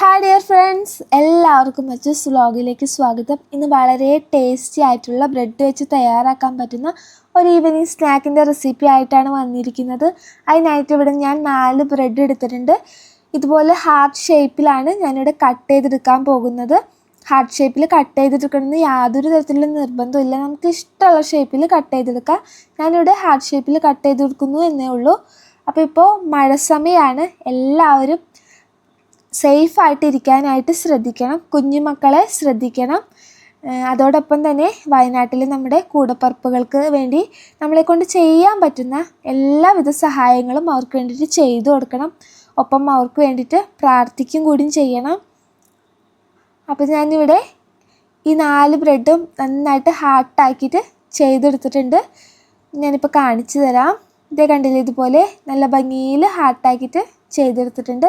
Hi dear friends എല്ലാവർക്കും മറ്റൊരു സ്ലോഗിലേക്ക് സ്വാഗതം. ഇന്ന് വളരെ ടേസ്റ്റി ആയിട്ടുള്ള ബ്രെഡ് വെച്ച് തയ്യാറാക്കാൻ പറ്റുന്ന ഒരു ഈവനിങ് സ്നാക്കിന്റെ റെസിപ്പി ആയിട്ടാണ് വന്നിരിക്കുന്നത്. അതിനായിട്ട് ഇവിടെ ഞാൻ നാല് ബ്രെഡ് എടുത്തിട്ടുണ്ട്. ഇതുപോലെ ഹാർട്ട് ഷേപ്പിലാണ് ഞാനിവിടെ കട്ട് ചെയ്തെടുക്കാൻ പോകുന്നത്. ഹാർട്ട് ഷേപ്പിൽ കട്ട് ചെയ്തെടുക്കണമെന്ന് യാതൊരു തരത്തിലുള്ള നിർബന്ധമില്ല നമുക്ക് ഇഷ്ടമുള്ള ഷേപ്പിൽ കട്ട് ചെയ്തെടുക്കാം. ഞാനിവിടെ ഹാർട്ട് ഷേപ്പിൽ കട്ട് ചെയ്തെടുക്കുന്നു എന്നേ ഉള്ളൂ. അപ്പോൾ ഇപ്പോൾ മഴ സമയമാണ് എല്ലാവരും സേഫായിട്ട് ഇരിക്കാനായിട്ട് ശ്രദ്ധിക്കണം. കുഞ്ഞുമക്കളെ ശ്രദ്ധിക്കണം. അതോടൊപ്പം തന്നെ വയനാട്ടിൽ നമ്മുടെ കൂടപ്പറപ്പുകൾക്ക് വേണ്ടി നമ്മളെ കൊണ്ട് ചെയ്യാൻ പറ്റുന്ന എല്ലാവിധ സഹായങ്ങളും അവർക്ക് വേണ്ടിയിട്ട് ചെയ്തു കൊടുക്കണം. ഒപ്പം അവർക്ക് വേണ്ടിയിട്ട് പ്രാർത്ഥിക്കും കൂടിയും ചെയ്യണം. അപ്പോൾ ഞാനിവിടെ ഈ നാല് ബ്രെഡും നന്നായിട്ട് ഹാർട്ടാക്കിയിട്ട് ചെയ്തെടുത്തിട്ടുണ്ട്. ഞാനിപ്പോൾ കാണിച്ചു തരാം. ഇതേ കണ്ടില്ലേ ഇതുപോലെ നല്ല ഭംഗിയിൽ ഹാർട്ടാക്കിയിട്ട് ചെയ്തെടുത്തിട്ടുണ്ട്.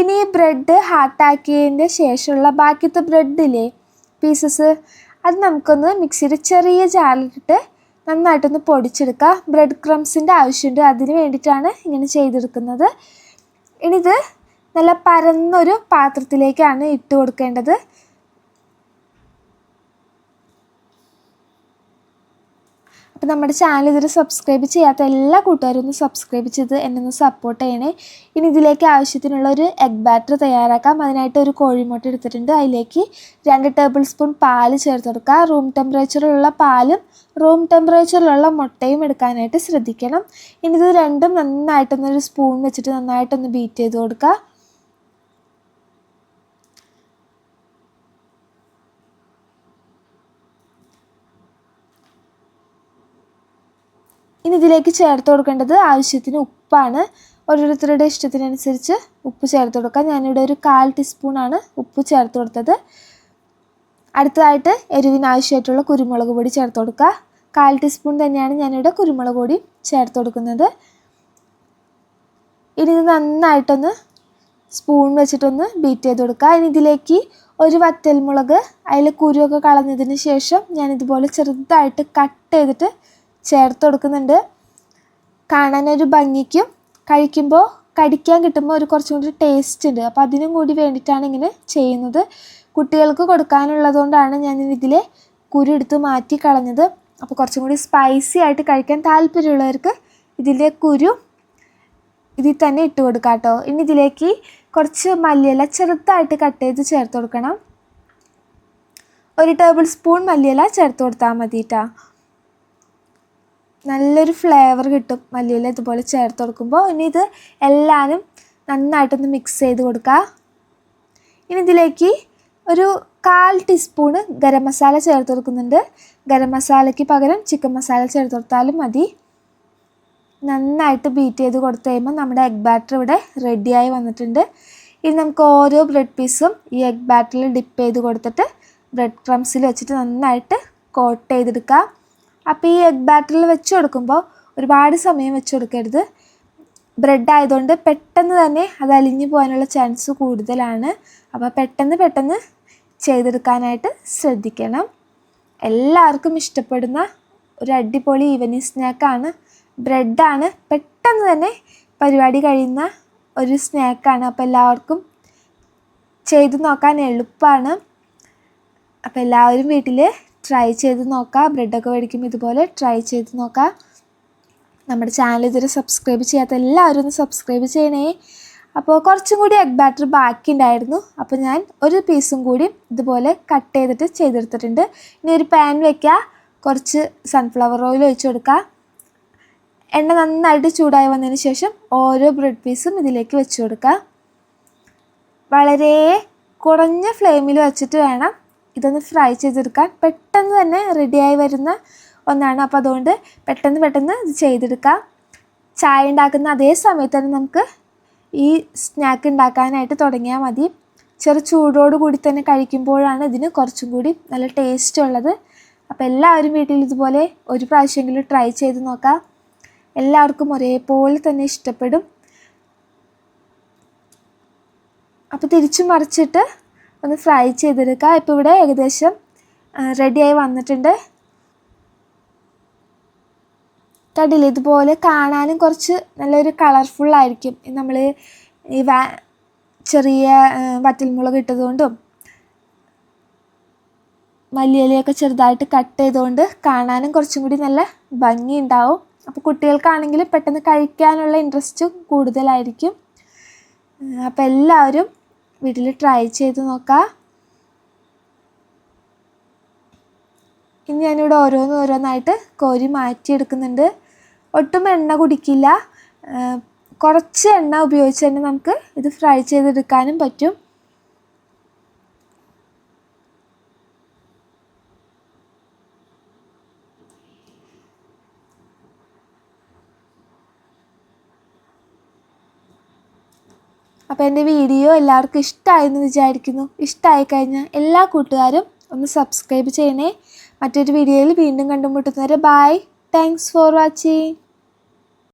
ഇനി ഈ ബ്രെഡ് ഹാട്ടാക്കിയതിന്റെ ശേഷമുള്ള ബാക്കിയത്തെ ബ്രെഡില്ലേ പീസസ് അത് നമുക്കൊന്ന് മിക്സിയിൽ ചെറിയ ജാറിലിട്ടിട്ട് നന്നായിട്ടൊന്ന് പൊടിച്ചെടുക്കുക. ബ്രെഡ് ക്രംസിന്റെ ആവശ്യമുണ്ട്. അതിന് വേണ്ടിയിട്ടാണ് ഇങ്ങനെ ചെയ്തെടുക്കുന്നത്. ഇനി ഇത് നല്ല പരന്നൊരു പാത്രത്തിലേക്കാണ് ഇട്ട് കൊടുക്കേണ്ടത്. അപ്പോൾ നമ്മുടെ ചാനൽ ഇതുവരെ സബ്സ്ക്രൈബ് ചെയ്യാത്ത എല്ലാ കൂട്ടുകാരും ഒന്ന് സബ്സ്ക്രൈബ് ചെയ്ത് എന്നെ ഒന്ന് സപ്പോർട്ട് ചെയ്യണേ. ഇനി ഇതിലേക്ക് ആവശ്യത്തിനുള്ള ഒരു എഗ് ബാറ്റർ തയ്യാറാക്കാം. അതിനായിട്ട് ഒരു കോഴിമുട്ട എടുത്തിട്ടുണ്ട്. അതിലേക്ക് രണ്ട് ടേബിൾ സ്പൂൺ പാൽ ചേർത്ത് കൊടുക്കുക. റൂം ടെമ്പറേച്ചറിലുള്ള പാലും റൂം ടെമ്പറേച്ചറിലുള്ള മുട്ടയും എടുക്കാനായിട്ട് ശ്രദ്ധിക്കണം. ഇനി ഇത് രണ്ടും നന്നായിട്ടൊന്നൊരു സ്പൂൺ വെച്ചിട്ട് നന്നായിട്ടൊന്ന് ബീറ്റ് ചെയ്ത് കൊടുക്കുക. ഇനി ഇതിലേക്ക് ചേർത്ത് കൊടുക്കേണ്ടത് ആവശ്യത്തിന് ഉപ്പാണ്. ഓരോരുത്തരുടെ ഇഷ്ടത്തിനനുസരിച്ച് ഉപ്പ് ചേർത്ത് കൊടുക്കാം. ഞാനിവിടെ ഒരു കാൽ ടീസ്പൂണാണ് ഉപ്പ് ചേർത്ത് കൊടുത്തത്. അടുത്തതായിട്ട് എരിവിന് ആവശ്യമായിട്ടുള്ള കുരുമുളക് പൊടി ചേർത്ത് കൊടുക്കുക. കാൽ ടീസ്പൂൺ തന്നെയാണ് ഞാനിവിടെ കുരുമുളക് പൊടി ചേർത്ത് കൊടുക്കുന്നത്. ഇനി ഇത് നന്നായിട്ടൊന്ന് സ്പൂൺ വെച്ചിട്ടൊന്ന് ബീറ്റ് ചെയ്ത് കൊടുക്കുക. ഇനി ഇതിലേക്ക് ഒരു വറ്റൽമുളക് അതിൽ കുരുവൊക്കെ കളഞ്ഞതിന് ശേഷം ഞാനിതുപോലെ ചെറുതായിട്ട് കട്ട് ചെയ്തിട്ട് ചേർത്ത് കൊടുക്കുന്നുണ്ട് കാണാനൊരു ഭംഗിക്കും കഴിക്കുമ്പോൾ കടിക്കാൻ കിട്ടുമ്പോൾ ഒരു കുറച്ചും കൂടി ടേസ്റ്റ് ഉണ്ട്. അപ്പോൾ അതിനും കൂടി വേണ്ടിയിട്ടാണ് ഇങ്ങനെ ചെയ്യുന്നത്. കുട്ടികൾക്ക് കൊടുക്കാനുള്ളതുകൊണ്ടാണ് ഞാൻ ഇതിലെ കുരു എടുത്ത് മാറ്റി കളഞ്ഞത്. അപ്പോൾ കുറച്ചും കൂടി സ്പൈസി ആയിട്ട് കഴിക്കാൻ താല്പര്യമുള്ളവർക്ക് ഇതിലെ കുരു ഇതിൽ തന്നെ ഇട്ട് കൊടുക്കാം കേട്ടോ. ഇനി ഇതിലേക്ക് കുറച്ച് മല്ലിയില ചെറുതായിട്ട് കട്ട് ചെയ്ത് ചേർത്ത് കൊടുക്കണം. ഒരു ടേബിൾ സ്പൂൺ മല്ലിയില ചേർത്ത് കൊടുത്താൽ മതി കേട്ടോ. നല്ലൊരു ഫ്ലേവർ കിട്ടും. മല്ലിയില ഇതുപോലെ ചേർത്ത് കൊടുക്കുമ്പോൾ ഇനി ഇത് എല്ലാവരും നന്നായിട്ടൊന്ന് മിക്സ് ചെയ്ത് കൊടുക്കുക ഇനി ഇതിലേക്ക് ഒരു കാൽ ടീസ്പൂണ് ഗരം മസാല ചേർത്ത് കൊടുക്കുന്നുണ്ട്. ഗരം മസാലയ്ക്ക് പകരം ചിക്കൻ മസാല ചേർത്ത് കൊടുത്താലും മതി. നന്നായിട്ട് ബീറ്റ് ചെയ്ത് കൊടുത്തു കഴിയുമ്പോൾ നമ്മുടെ എഗ് ബാറ്റർ ഇവിടെ റെഡിയായി വന്നിട്ടുണ്ട്. ഇനി നമുക്ക് ഓരോ ബ്രെഡ് പീസും ഈ എഗ് ബാറ്ററിൽ ഡിപ്പ് ചെയ്ത് കൊടുത്തിട്ട് ബ്രെഡ് ക്രംസിൽ വെച്ചിട്ട് നന്നായിട്ട് കോട്ട് ചെയ്തെടുക്കുക അപ്പോൾ ഈ എഗ് ബാറ്ററിൽ വെച്ച് കൊടുക്കുമ്പോൾ ഒരുപാട് സമയം വെച്ച് കൊടുക്കരുത്. ബ്രെഡ് ആയതുകൊണ്ട് പെട്ടെന്ന് തന്നെ അത് അലിഞ്ഞു പോകാനുള്ള ചാൻസ് കൂടുതലാണ്. അപ്പോൾ പെട്ടെന്ന് പെട്ടെന്ന് ചെയ്തെടുക്കാനായിട്ട് ശ്രദ്ധിക്കണം. എല്ലാവർക്കും ഇഷ്ടപ്പെടുന്ന ഒരു അടിപൊളി ഈവനിങ് സ്നാക്കാണ് ബ്രെഡാണ് പെട്ടെന്ന് തന്നെ പരിപാടി കഴിയുന്ന ഒരു സ്നാക്കാണ് അപ്പോൾ എല്ലാവർക്കും ചെയ്തു നോക്കാൻ എളുപ്പമാണ് അപ്പോൾ എല്ലാവരും വീട്ടിൽ ട്രൈ ചെയ്ത് നോക്കുക ബ്രെഡൊക്കെ മേടിക്കുമ്പോൾ ഇതുപോലെ ട്രൈ ചെയ്ത് നോക്കുക നമ്മുടെ ചാനൽ ഇതുവരെ സബ്സ്ക്രൈബ് ചെയ്യാത്ത എല്ലാവരും ഒന്ന് സബ്സ്ക്രൈബ് ചെയ്യണേ. അപ്പോൾ കുറച്ചും കൂടി എഗ് ബാറ്റർ ബാക്കി ഉണ്ടായിരുന്നു. അപ്പോൾ ഞാൻ ഒരു പീസും കൂടി ഇതുപോലെ കട്ട് ചെയ്തിട്ട് ചെയ്തെടുത്തിട്ടുണ്ട്. ഇനി ഒരു പാൻ വയ്ക്കുക കുറച്ച് സൺഫ്ലവർ ഓയിൽ ഒഴിച്ച് കൊടുക്കുക എണ്ണ നന്നായിട്ട് ചൂടായി വന്നതിന് ശേഷം ഓരോ ബ്രെഡ് പീസും ഇതിലേക്ക് വെച്ച് കൊടുക്കുക വളരെ കുറഞ്ഞ ഫ്ലെയിമിൽ വെച്ചിട്ട് വേണം ഇതൊന്ന് ഫ്രൈ ചെയ്തെടുക്കാൻ പെട്ടെന്ന് തന്നെ റെഡിയായി വരുന്ന ഒന്നാണ്. അപ്പോൾ അതുകൊണ്ട് പെട്ടെന്ന് പെട്ടെന്ന് ഇത് ചെയ്തെടുക്കാം. ചായ ഉണ്ടാക്കുന്ന അതേ സമയത്ത് തന്നെ നമുക്ക് ഈ സ്നാക്ക് ഉണ്ടാക്കാനായിട്ട് തുടങ്ങിയാൽ മതി. ചെറു ചൂടോട് കൂടി തന്നെ കഴിക്കുമ്പോഴാണ് ഇതിന് കുറച്ചും കൂടി നല്ല ടേസ്റ്റ് ഉള്ളത്. അപ്പോൾ എല്ലാവരും വീട്ടിൽ ഇതുപോലെ ഒരു പ്രാവശ്യമെങ്കിലും ട്രൈ ചെയ്ത് നോക്കാം. എല്ലാവർക്കും ഒരേപോലെ തന്നെ ഇഷ്ടപ്പെടും. അപ്പോൾ തിരിച്ചു മറിച്ചിട്ട് ഒന്ന് ഫ്രൈ ചെയ്തെടുക്കുക ഇപ്പോൾ ഇവിടെ ഏകദേശം റെഡിയായി വന്നിട്ടുണ്ട്. കടിൽ ഇതുപോലെ കാണാനും കുറച്ച് നല്ലൊരു കളർഫുള്ളായിരിക്കും നമ്മൾ ഈ വാ ചെറിയ വറ്റൽമുളക് ഇട്ടതുകൊണ്ടും മല്ലിയിലയൊക്കെ ചെറുതായിട്ട് കട്ട് ചെയ്തുകൊണ്ട് കാണാനും കുറച്ചും കൂടി നല്ല ഭംഗി ഉണ്ടാവും അപ്പോൾ കുട്ടികൾക്കാണെങ്കിൽ പെട്ടെന്ന് കഴിക്കാനുള്ള ഇൻട്രസ്റ്റ് കൂടുതലായിരിക്കും. അപ്പോൾ എല്ലാവരും വീട്ടിൽ ട്രൈ ചെയ്ത് നോക്കാം. ഇനി ഞാനിവിടെ ഓരോന്ന് ഓരോന്നായിട്ട് കോരി മാറ്റിയെടുക്കുന്നുണ്ട്. ഒട്ടും എണ്ണ കുടിക്കില്ല. കുറച്ച് എണ്ണ ഉപയോഗിച്ച് തന്നെ നമുക്ക് ഇത് ഫ്രൈ ചെയ്തെടുക്കാനും പറ്റും. അപ്പോൾ എന്റെ വീഡിയോ എല്ലാവർക്കും ഇഷ്ടമായെന്ന് വിചാരിക്കുന്നു. ഇഷ്ടമായി കഴിഞ്ഞാൽ എല്ലാ കൂട്ടുകാരും ഒന്ന് സബ്സ്ക്രൈബ് ചെയ്യണേ. മറ്റൊരു വീഡിയോയിൽ വീണ്ടും കണ്ടുമുട്ടുന്നവരെ ബായ് താങ്ക്സ് ഫോർ വാച്ചിങ്